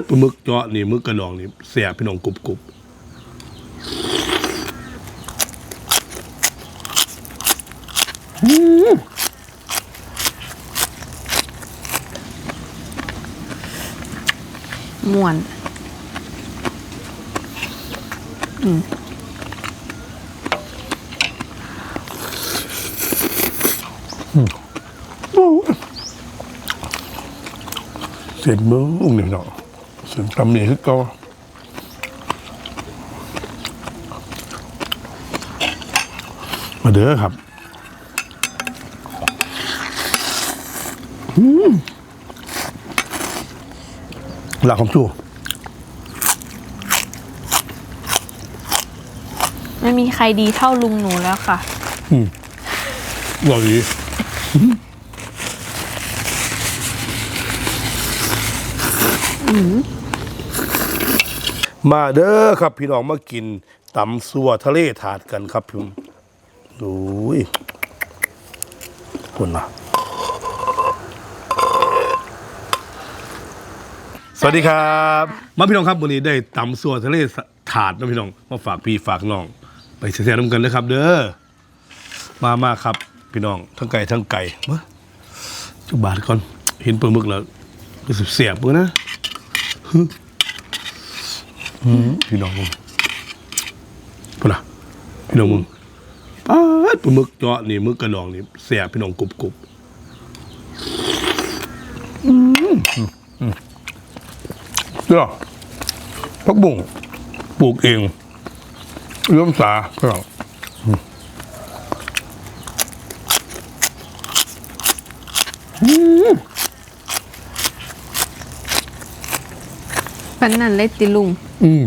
ดปลาหมึกเจาะนี่หมึกกระดองนี่เสียพี่น้องกรุบกรุบม่วนเสียมืออุ้งนี่เนาะ เสียงตำนี่คือเก็มาเด้อครับอืมหลักของชูไม่มีใครดีเท่าลุงหนูแล้วค่ะหล่อดีม มาเด้อครับพี่น้องมากินตำสัวทะเลถาดกันครับพี่ดูยคนนะสวัสดีครับ มาพี่น้องครับวันนี้ได้ตำสัวทะเลถาดนะพี่น้อง มาฝากพี่ฝากน้อง ไปเสียๆน้ำกันเลยครับ เด้อ มามาครับ พี่น้องทั้งไก่ทั้งไก่มาจุบาทก่อน เห็นปลาหมึกแล้วรู้สึกเสียบมือนะ พี่น้องมึงพูดนะพี่น้องมึงป้าดปลาหมึกเจาะนี่หมึกกระดองนี่เสียบพี่น้องกรุบกรุบเจ้าพักบุ้งปลูกเองเริ่มสาพี่น้อง ปันนั่นเลยติลุง อืม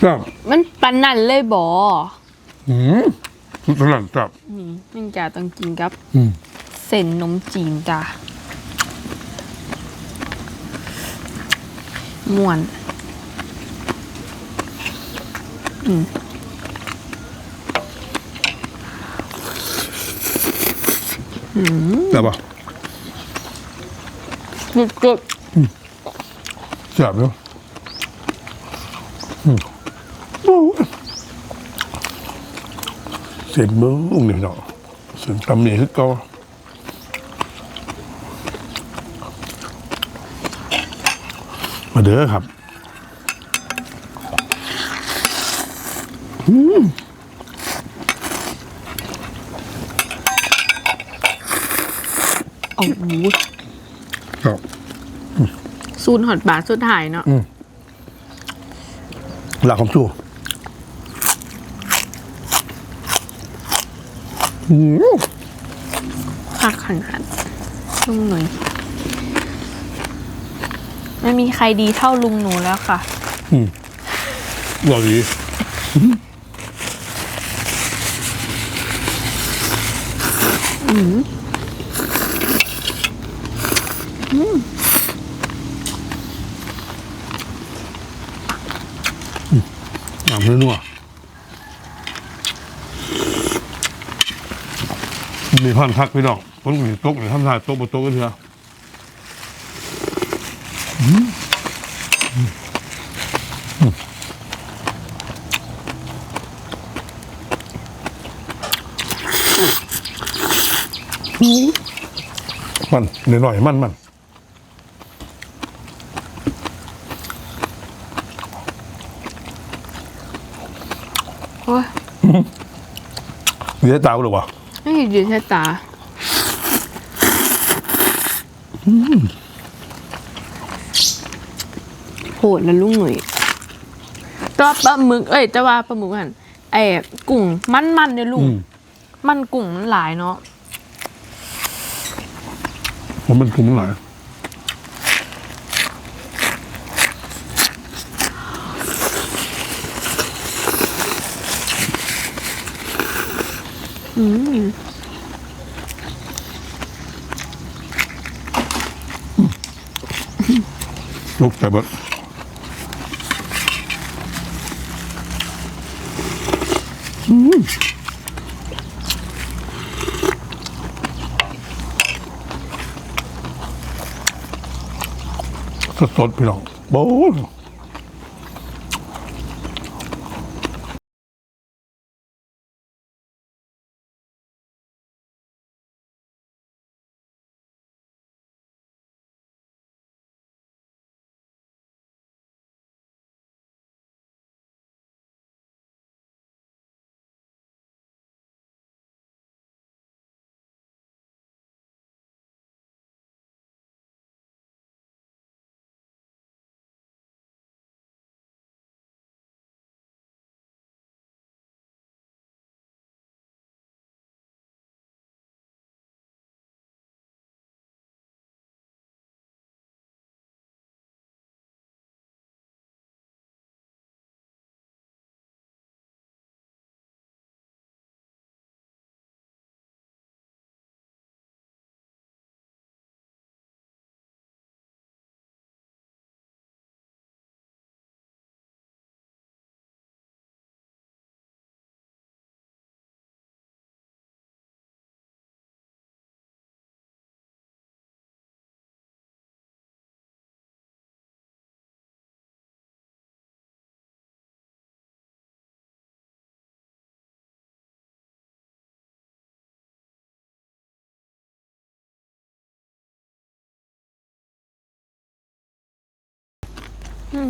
ครับมันปันนั่นเลยบออืมสุดสนั่นครับนี่นึ่งจ่าต้องกินกับ อืมเส้นนมจีนจ้าม่วนแต่บปะกรุบกรุบแซ่บเนาะอืมโอ้ย เสร็จมืออุ้งนี่เนาะเสียงตำนี่คือเก็มาเด้อครับโอ้โหครับ ซูนหอดบาทสุดท้ายเนาะ หลักของชูอืมคักขนาดลุงหน่อยไม่มีใครดีเท่าลุงหนูแล้วค่ะหล่อดี น้ำนัวมีพันทักพี่น้องคนมีโต๊ะหรือทำลายโต๊ะบนโต๊ะกันเถอะมันหน่อยๆมันมัน โอ้ย เดี๋ยวตาหรือวะไม่เห็นอยู่ใช่ตาโหดแล้วลุงหนุ่ยแต่ว่าปลาหมึกเอ้ยแต่ว่าปลาหมึกหันไอ้กุ้งมันมันๆเนี่ยลุงอืมมันกุ้งมันหลายเนาะผมมันคุ้มหน่ อยลุกแต่บดสดๆพี่น้องโบ้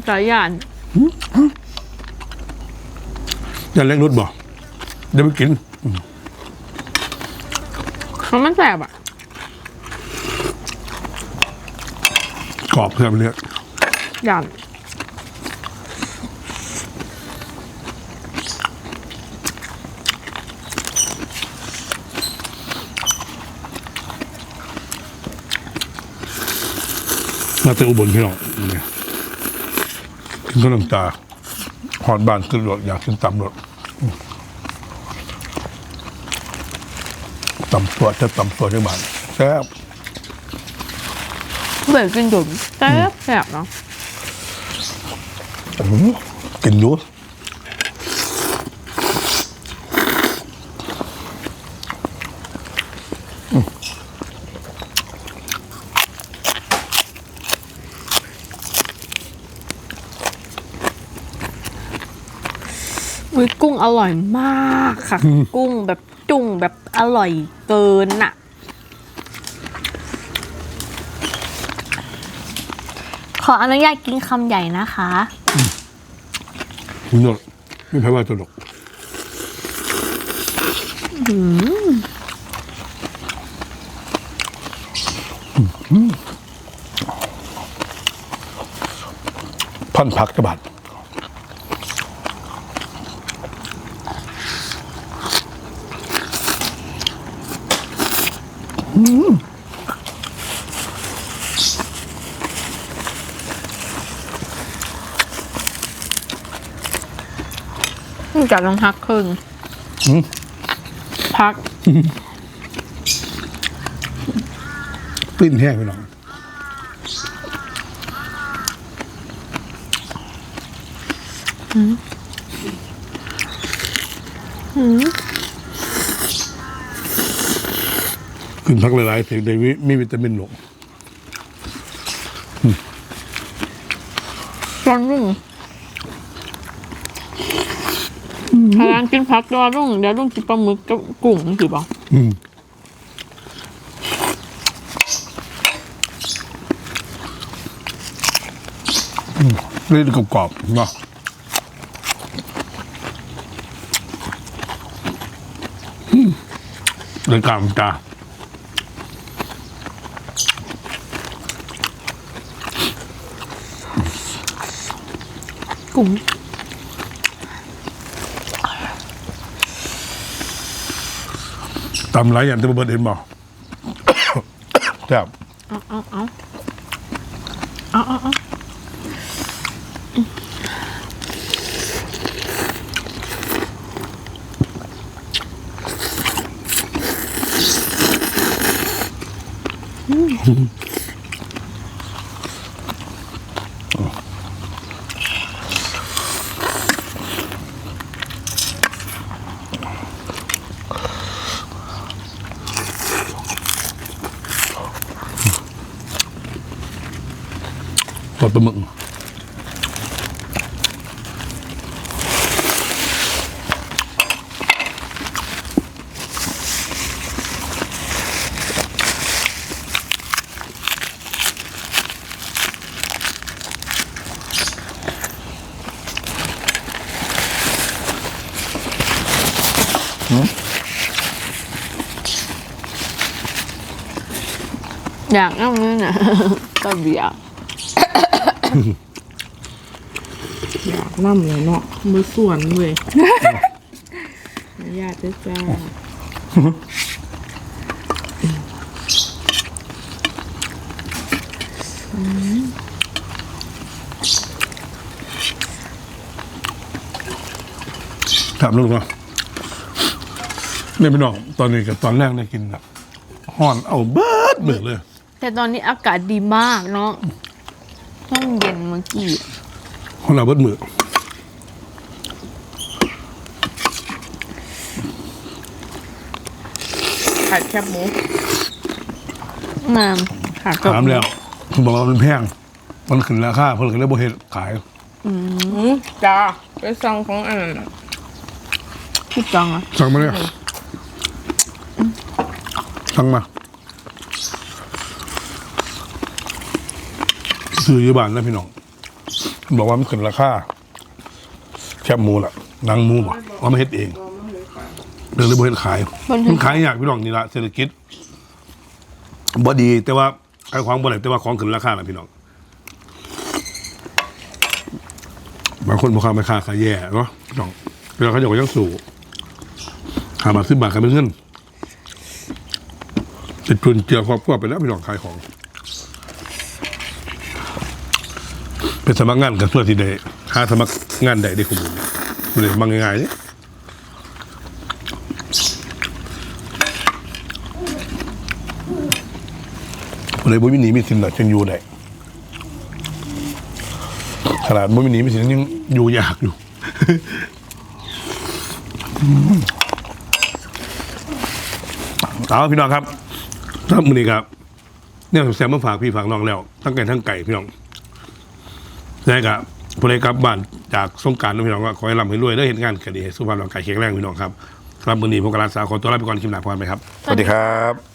สายยานอย่าเล็กนุดบ่เดี๋ยวไปกินเพรามันแสบอะ กรอบเพื่อนเลยยานมาเตอุบลพี่น้องเนี่ย กินข้าวน้ำตาหอดบานขึ้นรถอยากกินตำรถอืมตำตัวจะตำตัวจังบานแซ่บเบื่อกินจุ่มแสบแสบเนาะอื้อหือกินดู อุ้ยกุ้งอร่อยมากค่ะ กุ้งแบบจุ่งแบบอร่อยเกินอะ ขออนุญาตกินคำใหญ่นะคะคุณนดไม่ใช่ว่าตลกพันผักกระบาด จับลองพักครึ่งหืมพักปิ้นแห้งไปหน่อย กินพักหลายๆเสียงได้วิมีวิตามินหลงร้อนรุ่งพยายามกินพักดอรุ่งเดี๋ยวรุ่งกินปลาหมึกกับกุ้งสิบอกอืมอืมเล่นกรอบๆเนาะอืมเลยกลางตา กุ้งตำไรอย่างที่เบิร์ดเห็นบอกแซ่บเอาเอาเอาเอาเอาเอา ตอดปลาหมึกอยากนั่งนี่นะก็อยาก อยากนั่เลยเนาะมือส่วนเว้ยญาติด้วยจ้าถามลูกเนาะเนี่ยพี่น้องตอนนี้กับตอนแรกได้กินแบบห่อนเอาเบิดเบิดเลย แต่ตอนนี้อากาศดีมากเนาะ ห้องเย็นเมื่อกี้ห่อนเอาเบิดมือผัดแคบหมูมาค่ะถามแล้วบอกว่ามันแพงมันขึ้นราคาเพิ่นก็เลยบ่เฮ็ดขาย อืมจ้าไปสั่งของอันนั้นน่ะพี่จองอะสั่งมาเลยสั่งมา ซื้ออยู่บ้านนะพี่น้องบอกว่ามันขึ้นราคาแคบหมูล่ะหนังหมูบอกว่ามาเฮ็ดเองเดินเลยบ่เฮ็ดขายมันขายยากพี่น้องนี่ละเศรษฐกิจบ่ดีแต่ว่าขายของบ่ได้แต่ว่าของขึ้นราคาล่ะพี่น้องบางคนบอกว่าไม่ค่าขายแย่เนาะพี่น้องเวลาเขาอยากยังสู่หาบาทสิบบาทกันเป็นเงินติดทุนเจือครอบครัวไปแล้วพี่น้องขายของ เป็นสมัครงานกันเพื่อที่ได้หาสมัครงานใดได้คุ้มไม่ได้บางง่ายๆเนี่ยเลยบ่มีหนีมีสินหรอกจังอยู่ได้ขนาดบ่มีหนีมีสินยังอยู่ยากอยู่เอาพี่น้องครับถ้ามือนี้ครับเนี่ยแซมมาฝากพี่ฝากน้องแล้ว ทั้งไก่ทั้งไก่พี่น้อง ได้ครับผู้ใดกลับบ้านจากสงกรารนะพี่น้องก็ขอให้ร่ำให้รวยได้เห็นงานคดีให้สุขภาพร่างกายแข็งแรงพี่น้องครับครับมือนี้พวกกาลาสาวขอตัวลาไปก่อนคลิปหน้าพรไปครับ สวัสดีครับ